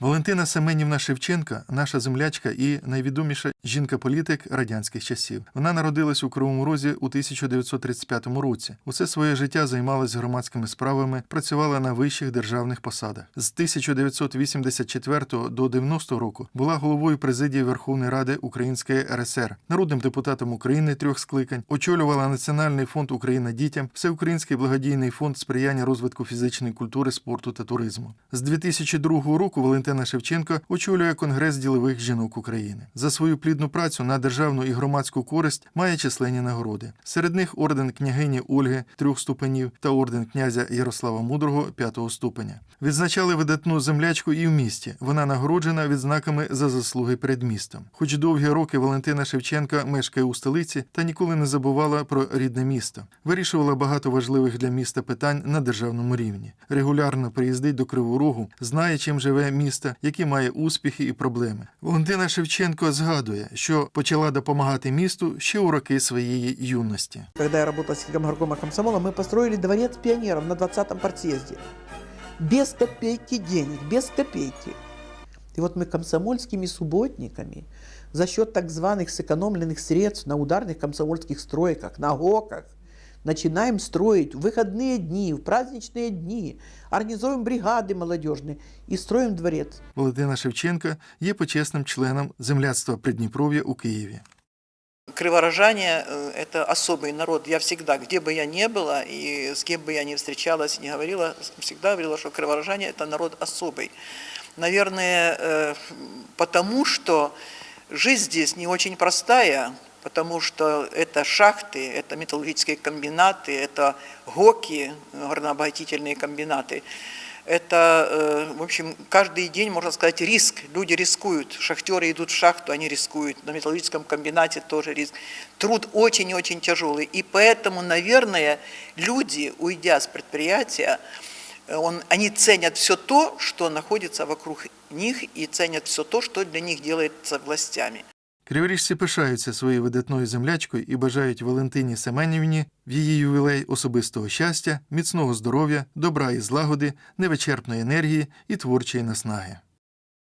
Валентина Семенівна Шевченка, наша землячка і найвідоміша жінка-політик радянських часів. Вона народилась у Кривому Розі у 1935 році. Усе своє життя займалась громадськими справами, працювала на вищих державних посадах. З 1984 до 90 року була головою президії Верховної Ради Української РСР, народним депутатом України трьох скликань, очолювала Національний фонд Україна дітям, Всеукраїнський благодійний фонд сприяння розвитку фізичної культури, спорту та туризму. З 2002 року Валентина Шевченко очолює Конгрес ділових жінок України. За свою плідну працю на державну і громадську користь має численні нагороди. Серед них орден княгині Ольги трьох ступенів та орден князя Ярослава Мудрого п'ятого ступеня. Відзначали видатну землячку і в місті. Вона нагороджена відзнаками за заслуги перед містом. Хоч довгі роки Валентина Шевченка мешкає у столиці та ніколи не забувала про рідне місто. Вирішувала багато важливих для міста питань на державному рівні. Регулярно приїздить до Кривого Рогу, знає, чим живе місто, які має успіхи і проблеми. Валентина Шевченко згадує, що почала допомагати місту ще у роки своєї юності. Когда я работал с горкома комсомола, мы построили дворец пионеров на 20-м партсъезде. Без копейки денег, без копейки. И вот мы комсомольскими субботниками за счет так званых сэкономленных средств на ударных комсомольских стройках, на ГОКах, начинаем строить в выходные дни, в праздничные дни, организуем бригады молодежные и строим дворец. Валентина Шевченка є почесним членом земляцтва Придніпров'я у Києві. Криворожане э, – это особый народ. Я всегда, где бы я ни была и с кем бы я ни встречалась, не говорила, всегда говорила, что криворожане – это народ особый. Наверное, э, потому что жизнь здесь не очень простая, потому что это шахты, это металлургические комбинаты, это ГОКи, горнообогатительные комбинаты. Это, э, в общем, каждый день, можно сказать, риск. Люди рискуют. Шахтеры идут в шахту, они рискуют. На металлургическом комбинате тоже риск. Труд очень и очень тяжелый. И поэтому, наверное, люди, уйдя с предприятия, э, он, они ценят все то, что находится вокруг них, и ценят все то, что для них делается властями. Криворіжці пишаються своєю видатною землячкою і бажають Валентині Семенівні в її ювілей особистого щастя, міцного здоров'я, добра і злагоди, невичерпної енергії і творчої наснаги.